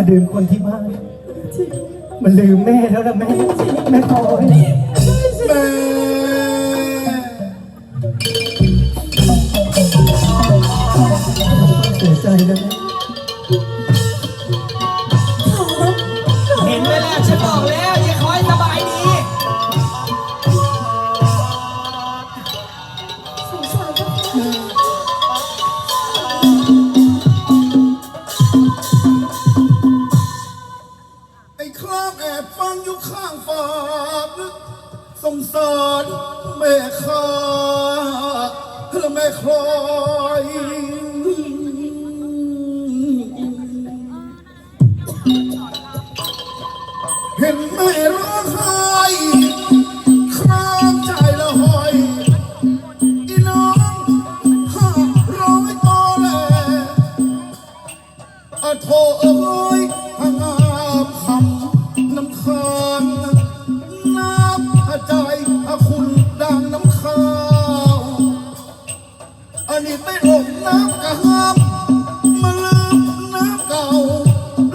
มาดื่มคนที่บ้านมันลืมแม่แล้วนะแม่ แม่คอยแม่เสียใจนะแม่เห็นไหมล่ะฉันบอกแล้ว บฟังอยู่ข้างฝากนึกสงสารแม่ข้าและแม่คลอยเห็นแม่ร้องไห้ครามใจละหอย อีน้องข้าร้องไห้ตอแหลอะโทเอ้ น้ำกะห้ามมาลืมน้ำเก่า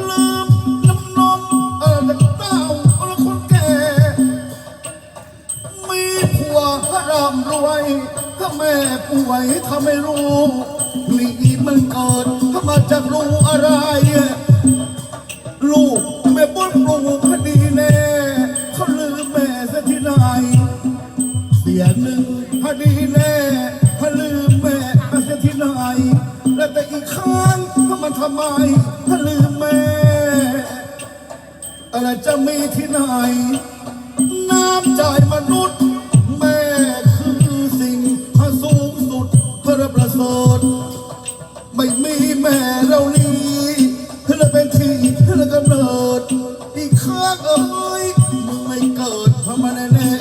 ลืมน้ำนมเออน้ำเต้าและคนแก่ มีผัวร่ำรวย ถ้าแม่ป่วยถ้าไม่รู้มีมันเกิดถ้ามาจากรู้อะไร ลูกแม่บุญปลูกคดีแน่เขาลืมแม่ซะที่ไหนเสียหนึ่งคดีแน่ ไมถ้าลืมแม่อะไรจะมีที่ไหน น้ำใจมนุษย์ แม่คือสิ่งสูงสุดพระประเสริฐไม่มีแม่เรานี้เธอเป็นที่เธอกำเนิดอีกครั้งเอ้ยมึงไม่เกิดทำมาแน่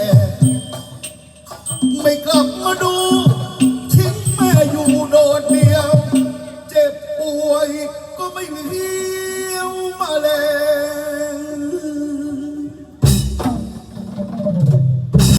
ๆไม่กลับมาดู ก็ไม่เหี่ยวมาแล้ว